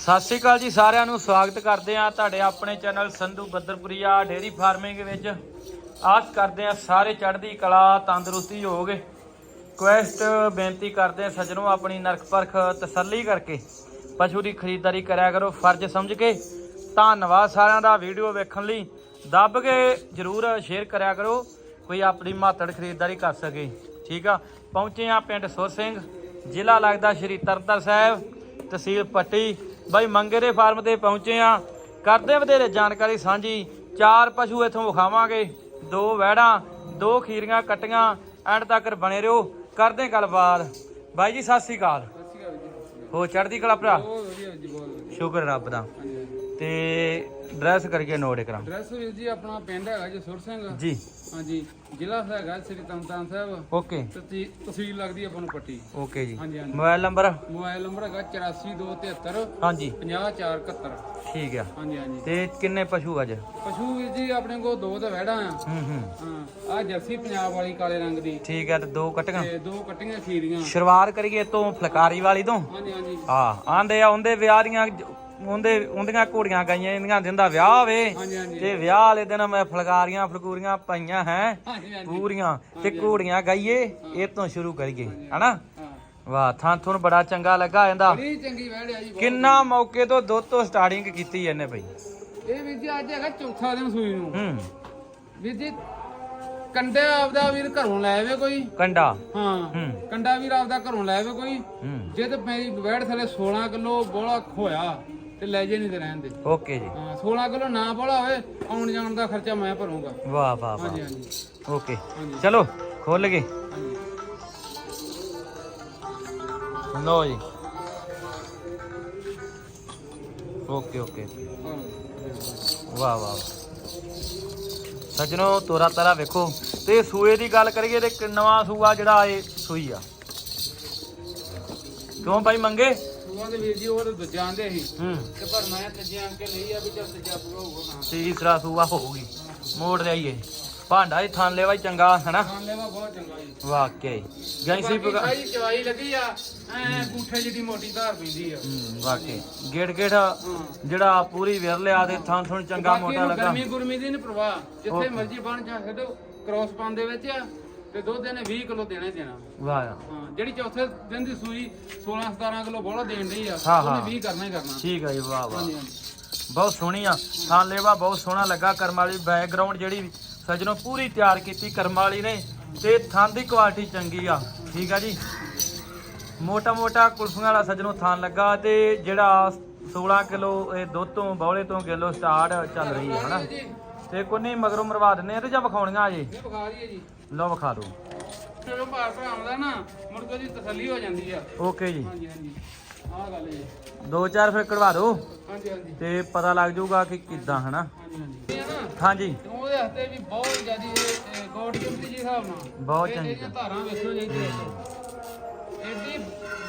ਸਤਿ ਸ਼੍ਰੀ ਅਕਾਲ ਜੀ, ਸਾਰਿਆਂ ਨੂੰ ਸਵਾਗਤ ਕਰਦੇ ਆ ਤੁਹਾਡੇ ਆਪਣੇ channel Sandhu Baddarpuria dairy farming ਵਿੱਚ। ਆਸ ਕਰਦੇ ਆ ਸਾਰੇ ਚੜ੍ਹਦੀ ਕਲਾ, ਤੰਦਰੁਸਤੀ ਹੋਗੇ ਕੁਐਸਟ ਬੇਨਤੀ ਕਰਦੇ ਆ ਸੱਜਣੋ ਆਪਣੀ ਨਰਕ ਪਰਖ ਤਸੱਲੀ ਕਰਕੇ ਪਸ਼ੂ ਦੀ ਖਰੀਦਦਾਰੀ ਕਰਿਆ ਕਰੋ। ਫਰਜ਼ ਸਮਝ ਕੇ ਧੰਨਵਾਦ ਸਾਰਿਆਂ ਦਾ ਵੀਡੀਓ ਵੇਖਣ ਲਈ। ਦੱਬ ਕੇ ਜਰੂਰ ਸ਼ੇਅਰ ਕਰਿਆ ਕਰੋ, ਕੋਈ ਆਪਣੀ ਮਾਤੜ ਖਰੀਦਦਾਰੀ ਕਰ ਸਕੇ। ਠੀਕ ਆ? ਪਹੁੰਚੇ ਆ ਪਿੰਡ ਸੁਰ ਸਿੰਘ, ਜ਼ਿਲ੍ਹਾ ਲੱਗਦਾ ਸ਼੍ਰੀ ਤਰਨਤਾਰਨ ਸਾਹਿਬ, ਤਹਿਸੀਲ ਪੱਟੀ। ਬਾਈ ਮੰਗੇ ਦੇ ਫਾਰਮ ਤੇ ਪਹੁੰਚੇ ਆ। ਕਰਦੇ ਵਧੇਰੇ ਜਾਣਕਾਰੀ ਸਾਂਝੀ। ਚਾਰ ਪਸ਼ੂ ਇਥੋਂ ਵਿਖਾਵਾਂਗੇ। ਦੋ ਵਹਿੜਾਂ ਦੋ ਖੀਰੀਆਂ ਕੱਟੀਆਂ। ਐਂਡ ਤੱਕ ਬਣੇ ਰਹੋ। ਕਰਦੇ ਗੱਲਬਾਤ। ਬਾਈ ਜੀ ਸਤਿ ਸ੍ਰੀ ਅਕਾਲ। ਹੋ ਚੜ੍ਹਦੀ ਕਲਾ ਭਰਾ? ਸ਼ੁਕਰ ਰੱਬ ਦਾ। ਤੇ ਡਰੈਸ ਕਰਕੇ ਨੋਟ ਕਰਾਂ। ਐਡਰੈਸ ਵੀਰ ਜੀ ਆਪਣਾ ਪਿੰਡ ਹੈਗਾ ਜੀ ਸੁਰ ਸਿੰਘ। ਜੀ। ਹਾਂਜੀ ਜ਼ਿਲ੍ਹਾ ਹੈਗਾ ਸ੍ਰੀ ਤਰਨਤਾਰਨ ਸਾਹਿਬ। ਓਕੇ। ਤਤੀ- ਤਹਿਸੀਲ ਲੱਗਦੀ ਆਪਾਂ ਨੂੰ ਪੱਟੀ। ਓਕੇ ਜੀ। ਹਾਂਜੀ ਹਾਂਜੀ। Mobile number? ਮੋਬਾਈਲ ਨੰਬਰ ਹੈਗਾ 8423 ਹਾਂਜੀ। 50471 ਠੀਕ ਆ। ਹਾਂਜੀ ਹਾਂਜੀ। ਤੇ ਕਿੰਨੇ ਪਸ਼ੂ ਅੱਜ? ਪਸ਼ੂ ਵੀਰ ਜੀ ਆਪਣੇ ਕੋਲ ਦੋ ਤਾਂ ਵਹਿੜਾਂ ਆ। ਹੂੰ ਹੂੰ। ਹਾਂ ਆ ਜਰਸੀ ਪੰਜਾਬ ਵਾਲੀ ਕਾਲੇ ਰੰਗ ਦੀ। ਠੀਕ ਆ ਤੇ ਦੋ ਕਟੀਆਂ। ਤੇ ਦੋ ਕੱਟੀਆਂ ਖੀਰੀਆਂ। ਸ਼ੁਰੂਆਤ ਕਰੀਏ ਤੋਂ ਫਲਕਾਰੀ ਵਾਲੀ ਤੋਂ? ਹਾਂਜੀ ਹਾਂਜੀ। ਹਾਂ ਆਂਦੇ ਆ ਉਹਦੇ ਵਿਆਹ ਦੀਆਂ ਉਹਦੇ ਉਹਦੀਆਂ ਘੋੜੀਆਂ ਗਾਈਆਂ ਇਹਦੀਆਂ ਦਿੰਦਾ ਵਿਆਹ ਹੋਵੇ। ਹਾਂਜੀ ਹਾਂਜੀ। ਤੇ ਵਿਆਹ ਵਾਲੇ ਦਿਨ ਮੈਂ ਫਲਕਾਰੀਆਂ ਫਲਕੂਰੀਆਂ ਪਾਈਆਂ ਹੈ ਹਾਂਜੀ ਹਾਂਜੀ। ਪੂਰੀਆਂ। ਤੇ ਘੋੜੀਆਂ ਗਾਈਏ ਇਹ ਤੋਂ ਸ਼ੁਰੂ ਕਰੀਏ ਹਨਾ? ਹਾਂ। ਵਾਹ ਥਾਂ ਤੁਹਾਨੂੰ ਬੜਾ ਚੰਗਾ ਲੱਗਾ ਇਹਦਾ। ਬੜੀ ਚੰਗੀ ਵਹਿੜ ਆ ਜੀ ਬਹੁਤ। ਕਿੰਨਾ ਮੌਕੇ ਤੋਂ ਦੁੱਧ ਤੋਂ ਸਟਾਰਟਿੰਗ ਕੀਤੀ ਇਹਨੇ ਬਈ। ਇਹ ਵੀਰ ਜੀ ਅੱਜ ਹੈਗਾ ਚੌਥਾ ਦਿਨ ਸੂਈ ਨੂੰ। ਹੂੰ। ਵੀਰ ਜੀ ਕੰਡੇ ਆਪਦਾ ਵੀਰ ਘਰੋਂ ਲੈ ਆਵੇ ਕੋਈ। ਕੰਡਾ? ਹਾਂ ਹੂੰ। ਕੰਡਾ ਵੀਰ ਆਪਦਾ ਘਰੋਂ ਲੈ ਆਵੇ ਕੋਈ। ਹੂੰ। ਜੇ ਤੇ ਮੇਰੀ ਵੈੜ ਥਲੇ 16 ਕਿਲੋ ਬੋਲਾ ਖੋਇਆ। ਤੇ ਲੈ ਜੇ ਨਹੀਂ ਤੇ ਰਹਿਣ ਦੇ। ਓਕੇ ਜੀ। ਹਾਂ 16 ਕਿਲੋ ਨਾ ਬੋਲਾ ਹੋਵੇ ਆਉਣ ਜਾਣ ਦਾ ਖਰਚਾ ਮੈਂ ਭਰੂੰਗਾ। ਵਾਹ ਵਾਹ ਵਾਹ। ਹਾਂਜੀ ਹਾਂਜੀ। ਓਕੇ। ਚਲੋ ਖੋਲ ਗਏ ਹਾਂਜੀ। ਜੀ। Okay okay. ਹਾਂ। ਵਾਹ ਵਾਹ ਸੱਜਣੋ ਤੋਰਾ ਤਾਰਾ ਵੇਖੋ। ਤੇ ਸੂਏ ਦੀ ਗੱਲ ਕਰੀਏ ਤੇ ਨਵਾਂ ਸੂਆ ਜਿਹੜਾ ਇਹ ਸੂਈ ਆ। ਕਿਉਂ ਭਾਈ ਮੰਗੇ? ਦੇ ਵੀਰ ਜੀ ਉਹ ਤਾਂ ਦੂਜਾ ਆਂਦੇ ਸੀ। ਹੂੰ। ਤੇ ਪਰ ਮੈਂ ਤੀਜੇ ਅੰਕੇ ਲਈ ਆ ਵੀ ਤੀਜਾ ਪੂਰਾ ਹੋਊਗਾ ਨਾ ਤੀਸਰਾ ਸੂਆ ਹੋਊਗੀ। ਮੋੜ ਲਿਆਈਏ। ਭਾਂਡਾ ਹੀ ਥਾਂ ਲੈਵਾ ਹੀ ਚੰਗਾ ਹਨਾ? ਖਾਣ ਲੈਵਾ ਬਹੁਤ ਚੰਗਾ ਜੀ। ਵਾਕਿਆ ਹੀ। ਗੈਂਸੀ ਬਾਕੀ ਪਕਾ ਸਾਰੀ ਚਵਾਈ ਲੱਗੀ ਆ ਐ ਗੂਠੇ ਜਿਹੀ ਮੋਟੀ ਧਾਰ ਪੈਂਦੀ ਆ। ਹੂੰ ਵਾਕਿਆ ਗੇੜ ਗੇੜ ਹਾਂ। ਜਿਹੜਾ ਪੂਰੀ ਵਿਰਲਿਆ ਦੇ ਥਾਂ ਥੁਣ ਚੰਗਾ ਬਾਕੀ ਮੋਟਾ ਇਹਨੂੰ ਲੱਗਾ। ਗਰਮੀ ਗੁਰਮੀ ਦੀ ਨਹੀਂ ਪ੍ਰਵਾਹ। ਜਿੱਥੇ ਮਰਜ਼ੀ ਬਣ ਜਾ ਛੱਡੋ। ਕ੍ਰੋਸ ਪਾਉਣ ਦੇ ਵਿੱਚ ਆ। ਤੇ ਦੁੱਧ ਇਹਨੇ 20 ਕਿਲੋ ਦੇਣਾ ਹੀ ਦੇਣਾ। ਵਾਹ। ਹਾਂ ਜਿਹੜੀ ਚੌਥੇ ਦਿਨ ਦੀ ਸੂਈ 16 17 ਕਿਲੋ ਬੋਲਾ ਦੇਣ ਡਈ ਆ ਹਾਂ, ਉਹਨੇ ਹਾਂ। 20 ਕਰਨਾ ਹੀ ਕਰਨਾ। ਠੀਕ ਹੈ ਜੀ ਵਾਹ ਵਾਹ। ਹਾਂਜੀ ਹਾਂਜੀ। ਬਹੁਤ ਸੋਹਣੀ ਆ। ਥਾਂ ਲੇਵਾ ਬਹੁਤ ਸੋਹਣਾ ਲੱਗਾ ਕਰਮ ਵਾਲੀ ਬੈਕਗ੍ਰਾਉਂਡ ਜਿਹੜੀ ਸੱਜਣੋ ਪੂਰੀ ਤਿਆਰ ਕੀਤੀ ਕਰਮ ਵਾਲੀ ਨੇ। ਤੇ ਥਾਂ ਦੀ ਕੁਆਲਿਟੀ ਚੰਗੀ ਆ। ਠੀਕ ਆ ਜੀ। ਮੋਟਾ ਮੋਟਾ ਕੁਲਫੀਆਂ ਵਾਲਾ ਸੱਜਣੋ ਥਾਂ ਲੱਗਾ ਤੇ ਜਿਹੜਾ 16 ਕਿਲੋ ਇਹ ਦੁੱਧ ਤੋਂ ਬੌਲੇ ਤੋਂ ਕਿਲੋ ਸਟਾਰਟ ਚੱਲ ਰਹੀ ਹੈ ਹਨਾ? ਜੀ ਤੇ ਕੋਨੀ ਮਗਰੋਂ ਮਰਵਾ ਦਿੰਨੇ ਆ ਤੇ ਜਾਂ ਵਿਖਾਉਣੀਆਂ ਅਜੇ। ਇਹ ਵਿਖਾ ਦਈਏ ਜੀ। ਲਓ ਵਿਖਾ ਦਿਓ। ਚਲੋ ਭਾਰ ਭਰਾਵਾਂ ਦਾ ਨਾ ਮੁੜ ਕੇ ਦੀ ਤਸੱਲੀ ਹੋ ਜਾਂਦੀ ਆ। ਓਕੇ ਜੀ। ਹਾਂਜੀ ਹਾਂਜੀ। ਆਹ ਗੱਲ ਜੀ। ਦੋ ਚਾਰ ਫਿਰ ਕਢਵਾ ਦਿਓ। ਹਾਂਜੀ ਹਾਂਜੀ। ਤੇ ਪਤਾ ਲੱਗ ਜਾਊਗਾ ਕਿ ਕਿੱਦਾਂ ਹਨਾ? ਹਾਂਜੀ। ਹਾਂਜੀ ਇਹ ਨਾ ਹਾਂਜੀ। ਤੇ ਉਹਦੇ ਹੱਥੇ ਵੀ ਬਹੁਤ ਜ਼ਿਆਦੀ ਗੋਡ ਗਿਫਟ ਜੀ ਹਿਸਾਬ ਨਾਲ। ਬਹੁਤ ਇਹ ਚੰਗੀ। ਜਿਹੜੀਆਂ ਧਾਰਾਂ ਵੇਖੋ ਜੀ ਇੱਧਰ। ਐਡੀ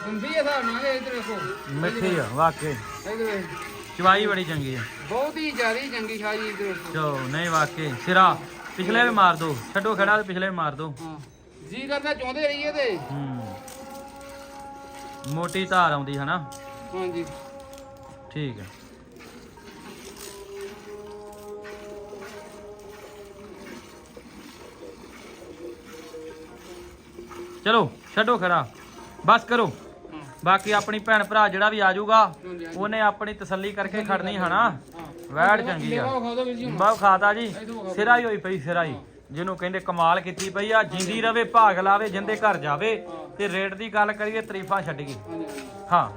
ਗੰਦੀ ਹਿਸਾਬ ਨਾਲ ਇਹ ਇੱਧਰ ਵੇਖੋ। ਮਿੱਠੀ ਆ ਵਾਕਈ। ਇੱਧਰ ਵੇਖੋ। ਚਵਾਈ ਬੜੀ ਚੰਗੀ ਆ। ਬਹੁਤ ਹੀ ਜ਼ਿਆਦੀ ਚੰਗੀ ਇੱਧਰ ਵੇਖੋ ਚੋ ਨਹੀਂ ਵਾਕਈ ਸਿਰਾ ਪਿਛਲੇ ਵੀ ਮਾਰ ਦੋ। ਛੱਡੋ ਖੜਾ ਤੇ ਪਿਛਲੇ ਵੀ ਮਾਰ ਦੋ। ਹਾਂ। ਜੀ ਕਰਦਾ ਚਾਹੁੰਦੇ ਰਹੀਏ ਤੇ ਹੂੰ। ਮੋਟੀ ਧਾਰ ਆਉਂਦੀ ਹਨਾ? ਹਾਂਜੀ। ਠੀਕ ਹੈ ਚਲੋ ਛੱਡੋ ਖੜਾ। ਬਸ ਕਰੋ। ਹਾਂ ਬਾਕੀ ਆਪਣੀ ਭੈਣ ਭਰਾ ਜਿਹੜਾ ਵੀ ਆ ਜਾਊਗਾ ਉਹਨੇ ਆਪਣੀ ਤਸੱਲੀ ਕਰਕੇ ਖੜਨੀ ਹਨਾ? ਹਾਂ ਵੈੜ ਚੰਗੀ ਆ। ਜੀ ਬਾਹ ਖਾਤਾ ਜੀ ਸਿਰਾ ਹੀ ਹੋਈ ਪਈ ਸਿਰਾ ਹੀ ਜਿਹਨੂੰ ਕਹਿੰਦੇ ਕਮਾਲ ਕੀਤੀ ਪਈ ਆ, ਜਿੰਦੀ ਰਵੇ, ਭਾਗ ਲਾਵੇ, ਜਿੰਦੇ ਘਰ ਜਾਵੇ, ਤੇ ਰੇਟ ਦੀ ਗੱਲ ਕਰੀਏ, ਤਰੀਫਾਂ ਛੱਡ ਗਈ। ਹਾਂ।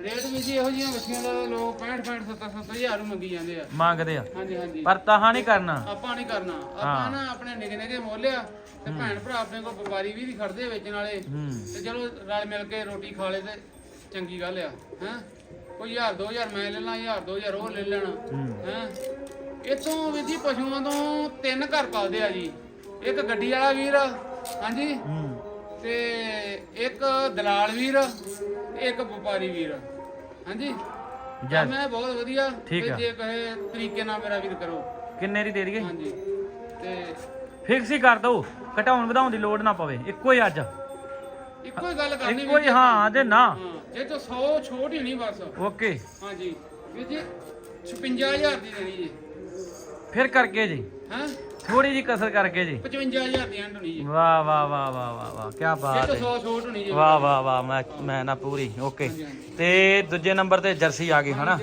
ਰੇਟ ਵੀ ਜੀ ਇਹੋ ਜਿਹੀਆਂ ਬੱਚੀਆਂ ਦਾ ਲੋਕ 65 65 70 70 ਹਜ਼ਾਰ ਮੰਗੀ ਜਾਂਦੇ ਆ। ਮੰਗਦੇ ਆ। ਹਾਂਜੀ ਹਾਂਜੀ। ਪਰ ਤਾਹਾਂ ਨਹੀਂ ਕਰਨਾ। ਆਪਾਂ ਨਹੀਂ ਕਰਨਾ। ਆਪਾਂ ਨਾ ਆਪਣੇ ਨਿੱਕੇ ਨਿੱਕੇ ਮੋਲਿਆ ਤੇ ਭੈਣ ਭਰਾ ਆਪਣੇ ਕੋਲ ਵਪਾਰੀ ਵੀ ਨਹੀਂ ਖੜਦੇ ਵੇਚਣ ਵਾਲੇ ਹੂੰ। ਤੇ ਚਲੋ ਰਲ ਮਿਲ ਕੇ ਰੋਟੀ ਖਾ ਲੇ ਤੇ ਚੰਗੀ ਗੱਲ ਆ ਹੈ? ਕੋਈ ਹਜ਼ਾਰ 2000 ਮੈਂ ਲੈ ਲਾਂ ਹਜ਼ਾਰ 2000 ਉਹ ਲੈ ਲੈਣਾ। ਹੂੰ। ਇਤੋਂ ਵੀ ਜੀ ਪਸ਼ੂਆਂ ਤੋਂ ਤਿੰਨ ਘਰ ਪਾਲਦੇ ਆ ਜੀ। ਇੱਕ ਗੱਡੀ ਵਾਲਾ ਵੀਰ ਹਾਂਜੀ? ਤੇ ਇੱਕ ਦਲਾਲ ਵੀਰ ਇੱਕ ਵਪਾਰੀ ਵੀਰ। ਹਾਂਜੀ? ਮੈਂ ਬਹੁਤ ਵਧੀਆ। ਠੀਕ ਤੇ ਆ। ਜੇ ਕਹੇ ਤਰੀਕੇ ਨਾਲ ਮੇਰਾ ਵੀਰ ਕਰੋ। ਕਿੰਨੇ ਦੀ ਦੇ ਦਈਏ? ਹਾਂਜੀ। ਤੇ ਫਿਕਸ ਹੀ ਕਰ ਦੋ ਘਟਾਉਣ ਵਧਾਉਣ ਦੀ ਲੋੜ ਨਾ ਪਵੇ। ਇੱਕੋ ਹੀ ਅੱਜ। ਇੱਕੋ ਹੀ ਗੱਲ ਕਰਨੀ ਇੱਕੋ ਹੀ ਹਾਂ ਤੇ ਨਾ। ਹਾਂ ਜੇ ਤੋਂ 100 ਛੋਟ ਹੀ ਨਹੀਂ ਬਸ। ਓਕੇ। ਹਾਂਜੀ। ਵੀਰ ਜੀ 56000 ਦੀ ਦੇਣੀ ਜੀ। ਫਿਰ ਕਰਕੇ ਜੀ। ਹੈ? ਥੋੜੀ ਜੀ ਕਸਰ ਕਰਕੇ ਜੀ। 55000 ਦੀ ਐਂਡ ਹੋਣੀ ਜੀ। ਵਾਹ ਵਾਹ ਵਾਹ ਵਾਹ ਵਾਹ ਵਾਹ ਕੀ ਬਾਤ ਤੋਂ ਹੈ 100 ਛੋਟ ਹੋਣੀ ਜੀ। ਵਾਹ ਵਾਹ ਵਾਹ ਮੈਂ ਮੈਂ ਨਾ ਪੂਰੀ ਓਕੇ। ਤੇ ਦੂਜੇ ਨੰਬਰ ਤੇ ਜਰਸੀ ਆ ਗਈ ਹਨਾ?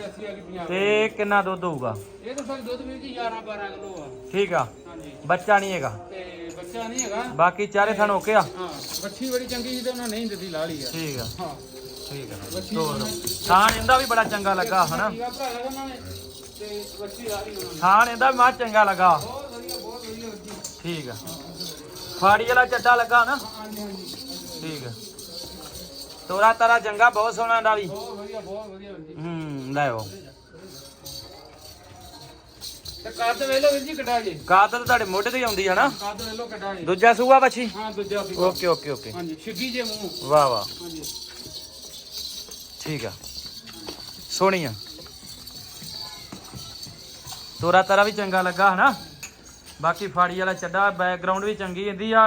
ਤੇ ਕਿੰਨਾ ਦੁੱਧ ਹੋਊਗਾ? ਇਹ ਤਾਂ ਸਾਡਾ ਦੁੱਧ ਜੀ 11 12 ਕਿਲੋ ਆ। ਠੀਕ ਆ। ਹਾਂਜੀ। ਬੱਚਾ ਨਹੀਂ ਹੈਗਾ? ਤੇ ਬੱਚਾ ਨਹੀਂ ਹੈਗਾ। ਬਾਕੀ ਚਾਰੇ ਥਣ ਓਕੇ ਆ? ਹਾਂ ਬੱਚੀ ਬੜੀ ਚੰਗੀ ਸੀ ਤੇ ਉਹਨਾਂ ਨਹੀਂ ਦਿੱਤੀ ਲਾ ਲਈ ਆ। ਠੀਕ ਆ। ਹਾਂ। ਠੀਕ ਆ। ਤੋਰ ਥਾਣ ਇਹਦਾ ਵੀ ਬੜਾ ਚੰਗਾ ਲੱਗਾ ਹਨਾ? ਥਾਣ ਇਹਦਾ ਵੀ ਮਾ ਚੰਗਾ ਲੱਗਾ ਬਹੁਤ ਵਧੀਆ ਬਹੁਤ ਵਧੀਆ ਬੱਚੀ ਠੀਕ ਆ। ਫਾੜੀ ਵਾਲਾ ਚੱਡਾ ਲੱਗਾ ਨਾ। ਠੀਕ ਆ। ਤੋਰਾ ਤਾਰਾ ਚੰਗਾ ਬਹੁਤ ਸੋਹਣਾ ਦਾ ਵੀ ਬਹੁਤ ਵਧੀਆ ਬਹੁਤ ਵਧੀਆ ਹੂੰ ਲੈ ਆਓ। ਤੇ ਕੱਦ ਵੇਲੋ ਵੀਰ ਜੀ ਕਟਾ ਜੇ। ਕਾਦਰ ਤੁਹਾਡੇ ਮੋਢੇ ਤੇ ਹੀ ਆਉਂਦੀ ਹੈ ਨਾ। ਕੱਦ ਵੇਲੋ ਕਟਾ ਜੇ। ਦੂਜਾ ਸੂਆ ਬੱਚੀ? ਹਾਂ ਦੂਜਾ ਵੀ ਓਕੇ ਓਕੇ ਓਕੇ। ਹਾਂਜੀ ਛਿੱਗੀ ਜੇ ਮੂੰਹ। ਵਾਹ ਵਾਹ। ਹਾਂਜੀ। ਠੀਕ ਆ। ਸੋਹਣੀ ਆ। ਤੋਰਾ ਤਾਰਾ ਵੀ ਚੰਗਾ ਲੱਗਾ ਹਨਾ? ਬਾਕੀ ਫਾੜੀ ਵਾਲਾ ਚੱਡਾ ਬੈਕਗ੍ਰਾਉਂਡ ਵੀ ਚੰਗੀ ਇਹਦੀ ਆ।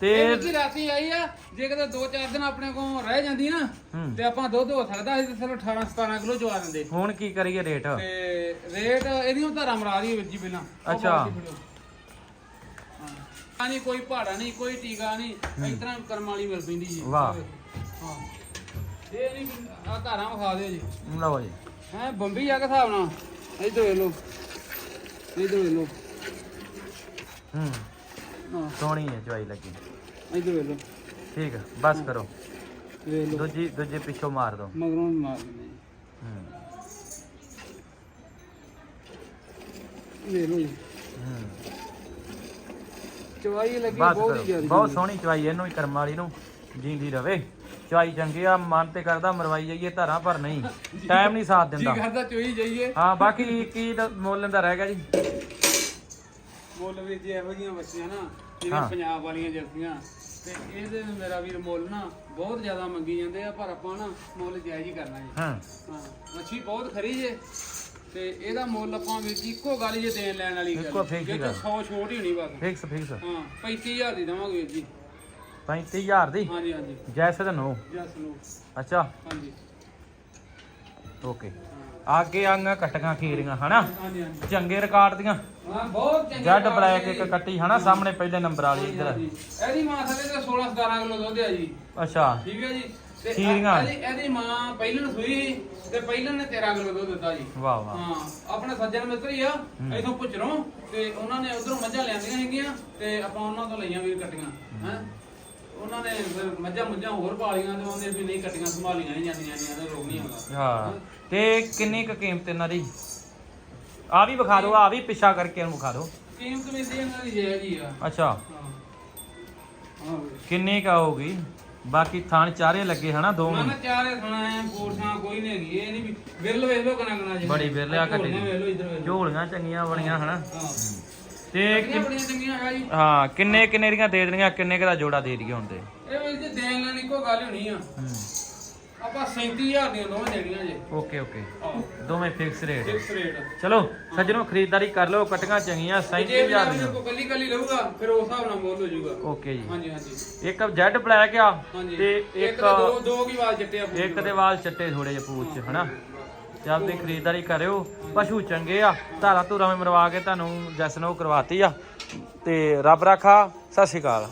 ਤੇ ਇਹ ਰਾਤੀ ਆਈ ਆ ਜੇ ਕਿਤੇ 2-4 ਦਿਨ ਆਪਣੇ ਕੋਲ ਰਹਿ ਜਾਂਦੀ ਨਾ ਤੇ ਆਪਾਂ ਦੁੱਧ ਹੋ ਸਕਦਾ ਸੀ ਤੇ ਸਿਰਫ 18-17 ਕਿਲੋ ਚਵਾ ਦਿੰਦੇ। ਹੁਣ ਕੀ ਕਰੀਏ ਰੇਟ ਤੇ ਰੇਟ ਇਹਦੀਆਂ ਧਾਰਾ ਮਰਾ ਦੀ ਵੀਰ ਜੀ ਪਹਿਲਾਂ। ਅੱਛਾ। ਹਾਂ। ਨਹੀਂ ਕੋਈ ਪਹਾੜਾ ਨਹੀਂ ਕੋਈ ਟੀਕਾ ਨਹੀਂ ਇਸ ਤਰ੍ਹਾਂ ਕਰਮ ਵਾਲੀ ਮਿਲ ਪੈਂਦੀ ਜੀ। ਵਾਹ। ਹਾਂ। ਇਹ ਨਹੀਂ ਆ ਧਾਰਾਂ ਵਿਖਾ ਦਿਓ ਜੀ। ਲਓ ਜੀ। ਹੈ ਬੰਬੀ ਆ ਕੇ ਹਿਸਾਬ ਨਾਲ। ਇੱਧਰ ਵੇਖ ਲਓ। ਇੱਧਰ ਵੇਖ ਲਓ। ਹੂੰ। ਹਾਂ। ਸੋਹਣੀ ਹੈ ਚਵਾਈ ਲੱਗੀ। ਇੱਧਰ ਵੇਖ ਲਓ। ਠੀਕ ਆ ਬਸ ਕਰੋ। ਵੇਖ ਲਓ। ਦੂਜੀ ਦੂਜੇ ਪਿੱਛੋਂ ਮਾਰ ਦੋ। ਮਗਰੋਂ ਵੀ ਮਾਰ ਦਿੰਦੇ ਹੂੰ। ਵੇਖ ਲਓ ਜੀ। ਹੂੰ। ਚਵਾਈ ਲੱਗੀ ਬਹੁਤ ਹੀ ਕਰੋ। ਜ਼ਿਆਦਾ ਬਹੁਤ ਸੋਹਣੀ ਚਵਾਈ ਇਹਨੂੰ ਹੀ ਕਰਮ ਵਾਲੀ ਨੂੰ ਜਿੰਦੀ ਰਵੇ। ਚਵਾਈ ਚੰਗੀ ਆ ਮਨ ਤੇ ਕਰਦਾ ਮਰਵਾਈ ਜਾਈਏ ਧਾਰਾਂ ਪਰ ਨਹੀਂ। ਟਾਈਮ ਨਹੀਂ ਸਾਥ ਜੀ ਦਿੰਦਾ ਕਰਦਾ ਚੋਈ ਜਾਈਏ। ਹਾਂ ਬਾਕੀ ਕੀ ਦ- ਮੁੱਲ ਦਾ ਰਹਿ ਗਿਆ ਜੀ। ਮੁੱਲ ਵੀ ਜੀ ਇਹੋ ਜਿਹੀਆਂ ਬੱਚੀਆਂ ਨਾ ਜਿਵੇਂ ਹਾਂ। ਪੰਜਾਬ ਵਾਲੀਆਂ ਜਰਸੀਆਂ ਤੇ ਇਹਦੇ ਮੇਰਾ ਵੀਰ ਮੁੱਲ ਨਾ ਬਹੁਤ ਜ਼ਿਆਦਾ ਮੰਗੀ ਜਾਂਦੇ ਆ ਪਰ ਆਪਾਂ ਨਾ ਮੁੱਲ ਜਾਇਜ਼ ਹੀ ਕਰਨਾ ਜੀ। ਹਾਂ। ਹਾਂ ਮੱਛੀ ਬਹੁਤ ਖਰੀ ਜੇ ਤੇ ਇਹਦਾ ਮੁੱਲ ਆਪਾਂ ਵੀਰ ਜੀ ਇੱਕੋ ਗੱਲ ਜੇ ਦੇਣ ਲੈਣ ਵਾਲੀ ਇੱਕੋ fix ਹੀ ਜੇ ਗੱਲ। 100 ਛੋਟ ਹੀ ਹੋਣੀ ਬਸ। ਫਿਕਸ ਫਿਕਸ ਹਾਂ 35000 ਦੀ ਦਵਾਂਗੇ ਵੀਰ ਜੀ। 35000 ਦੀ? ਹਾਂਜੀ ਹਾਂਜੀ। ਜੈਸੇ ਤਾਂ ਨੋ? ਜਸ ਨੂੰ। ਅੱਛਾ। ਹਾਂਜੀ। ਓਕੇ। ਅੱਗੇ ਆਂਗਾ ਕਟਕਾਂ ਖੀਰੀਆਂ ਹਨਾ? ਚੰਗੇ ਰਿਕਾਰਡ ਦੀਆਂ। ਹਾਂ ਬਹੁਤ ਚੰਗੇ ਜੈਡ ਬਲੈਕ ਇੱਕ। ਕੱਟੀ ਹਨਾ? ਸਾਹਮਣੇ ਪਹਿਲੇ ਨੰਬਰ ਵਾਲੀ ਇੱਧਰ। ਇਹਦੀ ਮਾਂ ਥੱਲੇ ਤੇ 16 17 ਕਿਲੋ ਦੁੱਧ ਆ ਜੀ। ਅੱਛਾ। ਠੀਕ ਹੈ ਜੀ? ਤੇ ਖੀਰੀਆਂ। ਇਹਦੀ ਮਾਂ ਪਹਿਲਣ ਸੂਈ ਤੇ ਪਹਿਲਣ ਨੇ 13 ਕਿਲੋ ਦੁੱਧ ਦਿੱਤਾ ਜੀ। ਵਾਹ ਵਾਹ। ਹਾਂ ਆਪਣੇ ਸੱਜਣ ਮਿੱਤਰ ਹੀ ਆ। ਇਥੋਂ ਪੁੱਛਰੋਂ ਤੇ ਉਹਨਾਂ ਨੇ ਉਧਰੋਂ ਮੱਝਾਂ ਲਿਆਂਦੀਆਂ ਹੈਗੀਆਂ ਤੇ ਆਪਾਂ ਉਹਨਾਂ ਤੋਂ ਲਈਆਂ ਵੀਰ ਕੱਟੀਆਂ ਹੈ? ਉਹਨਾਂ ਨੇ ਫਿਰ ਮੱਝਾਂ ਮੁੱਝਾਂ ਹੋਰ ਪਾਲੀਆਂ ਤੇ ਉਹਨੇ ਵੀ ਨਹੀਂ ਕੱਟੀਆਂ ਸੰਭਾਲੀਆਂ ਨਹੀਂ ਜਾਂਦੀਆਂ ਨਹੀਂ ਇਹਦਾ ਰੋਗ ਨਹੀਂ ਆਉਂਦਾ। ਹਾਂ ਤੇ ਕਿੰਨੀ ਕੁ ਕੀਮਤ ਇਹਨਾਂ ਦੀ? ਆ ਵੀ ਵਿਖਾ ਦਿਓ ਆ ਵੀ ਪਿੱਛਾ ਕਰਕੇ ਇਹਨੂੰ ਵਿਖਾ ਦਿਓ। ਕੀਮਤ ਵੀ ਦੀ ਇਹਨਾਂ ਦੀ ਜਾਇਜ਼ ਹੀ ਆ। ਅੱਛਾ। ਹਾਂ। ਹਾਂ। ਵੀਰ। ਕਿੰਨੀ ਕਾ ਹੋਊਗੀ ਬਾਕੀ ਥਾਣ ਚਾਰੇ ਲੱਗੇ ਹਨਾ ਦੋ ਨਾ ਚਾਰੇ ਸੁਣਾ ਐ ਪੋਰਸਾਂ ਕੋਈ ਨਹੀਂ ਹੈਗੀ ਇਹ ਨਹੀਂ ਵੀ ਵਿਰਲ ਵੇਖ ਲੋ ਕਨਾ ਕਨਾ ਜੀ ਬੜੀ ਵਿਰਲ ਆ ਦੀ। ਲੋ ਝੋਲੀਆਂ ਚੰਗੀਆਂ ਬਣੀਆਂ ਹਨਾ। ਹਾਂ। ਤੇ ਕਿੰਨੀਆਂ ਬੜੀਆਂ ਚੰਗੀਆਂ ਹੈ ਜੀ। ਹਾਂ ਕਿੰਨੇ ਕਿੰਨੇ ਦੀਆਂ ਦੇ ਦੇਣੀਆਂ ਕਿੰਨੇ ਕੁ ਦਾ ਜੋੜਾ ਦੇ ਦਈਏ ਹੁਣ ਤੇ? ਇਹ ਵੀ ਜੇ ਦੇਣ ਲੈਣ ਇੱਕੋ ਗੱਲ ਹੋਣੀ ਆ। ਆਪਾਂ 37000 ਦੀਆਂ ਦੋਵੇਂ ਦੇਣੀਆਂ ਜੇ। Okay okay. ਆਹ ਦੋਵੇਂ ਫਿਕਸ ਰੇਟ ਫਿਕਸ ਰੇਟ ਚਲੋ ਸੱਜਣੋ ਖਰੀਦਦਾਰੀ ਕਰ ਲਓ ਕਟੀਆਂ ਚੰਗੀਆਂ ਜੇ 37000 ਵੀ ਦੀਆਂ। ਕੋ ਕੱਲੀ ਕੱਲੀ ਲਊਗਾ ਫਿਰ ਉਸ ਹਿਸਾਬ ਨਾਲ ਮੁੱਲ ਹੋ ਜਾਊਗਾ। ਓਕੇ ਜੀ। ਹਾਂਜੀ ਹਾਂਜੀ। ਇੱਕ ਜੈਡ ਬਲੈਕ ਆ ਹਾਂਜੀ। ਤੇ ਇੱਕ ਤਾਂ ਦੋ ਦੋ ਕੀ ਵਾਲ ਚਿੱਟੇ ਆ ਪੂਰੇ। ਇੱਕ ਦੇ ਵਾਲ ਚਿੱਟੇ ਥੋੜੇ ਜਿਹੇ ਪੂਛ ਹਨਾ ਚੱਲਦੇ ਖਰੀਦਦਾਰੀ ਕਰਿਓ, ਪਸ਼ੂ ਚੰਗੇ ਆ, ਧਾਰਾ ਧੂਰਾ ਮਰਵਾ ਕੇ ਤੁਹਾਨੂੰ ਜੈਸਨੋ ਕਰਵਾਤੀ ਆ। ਤੇ ਰੱਬ ਰਾਖਾ, ਸਤਿ ਸ਼੍ਰੀ ਅਕਾਲ।